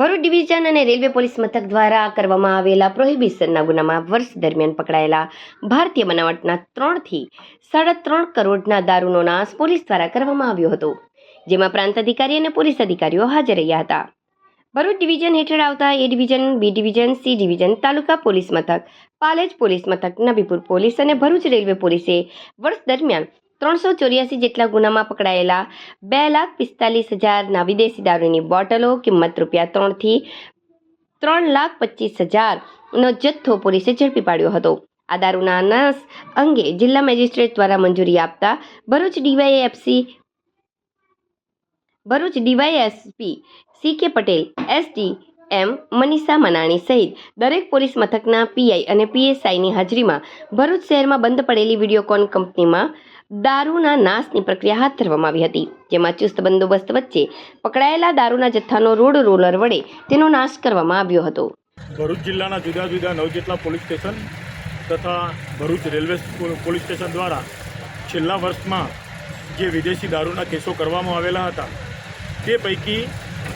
Bharuch division અને railway police મથક દ્વારા કરવામાં આવેલા પ્રોહિબિશનના ગુનામાં વર્ષ દરમિયાન પકડાયેલા ભારતીય બનાવટના ત્રણથી સાડા ત્રણ કરોડના દારૂનો નાશ પોલીસ દ્વારા કરવામાં આવ્યો હતો, જેમાં પ્રાંત અધિકારી અને પોલીસ અધિકારીઓ હાજર રહ્યા હતા. ભરૂચ ડિવિઝન હેઠળ આવતા A division, B division, C division, taluka police મથક, પાલેજ પોલીસ મથક, નબીપુર પોલીસ અને ભરૂચ રેલવે પોલીસે વર્ષ દરમિયાન ત્રણસો ચોર્યાસી જેટલા ગુનામાં પકડાયેલા બે લાખ પિસ્તાલીસ હજારના વિદેશી દારૂની બોટલો કિંમત રૂપિયા ત્રણથી ત્રણ લાખ પચીસ હજારનો જથ્થો પોલીસે ઝડપી પાડ્યો હતો. આ દારૂના નાશ અંગે જિલ્લા મેજિસ્ટ્રેટ દ્વારા મંજૂરી આપતા Bharuch DYFC Bharuch DYSP C K Patel SD M Manisha Manani સહિત દરેક પોલીસ મથકના પીઆઈ અને પીએસઆઈની હાજરીમાં ભરૂચ શહેરમાં બંધ પડેલી વિડીયોકોન કંપનીમાં દારૂના નાશની પ્રક્રિયા હાથ ધરવામાં આવી હતી, જેમાં ચુસ્ત બંદોબસ્ત વચ્ચે પકડાયેલા દારૂના જથ્થાનો રોડ રોલર વડે તેનો નાશ કરવામાં આવ્યો હતો. ભરૂચ જિલ્લાના જુદા જુદા નવ જેટલા પોલીસ સ્ટેશન તથા ભરૂચ રેલવે પોલીસ સ્ટેશન દ્વારા છેલ્લા વર્ષમાં જે વિદેશી દારૂના કેસો કરવામાં આવેલા હતા, તે પૈકી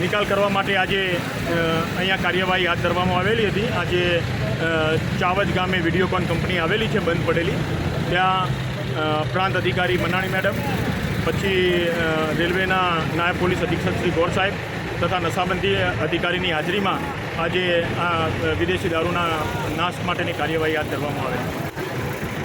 નિકાલ કરવા માટે આજે અહીંયા કાર્યવાહી હાથ ધરવામાં આવેલી હતી. આજે ચાવજ ગામે વિડીયોકોન કંપની આવેલી છે, બંધ પડેલી. ત્યાં પ્રાંત અધિકારી મનાણી મેડમ, પછી રેલવેના નાયબ પોલીસ અધિક્ષક શ્રી ગોર સાહેબ તથા નશાબંધી અધિકારીની હાજરીમાં આજે આ વિદેશી દારૂના નાશ માટેની કાર્યવાહી હાથ ધરવામાં આવેલી.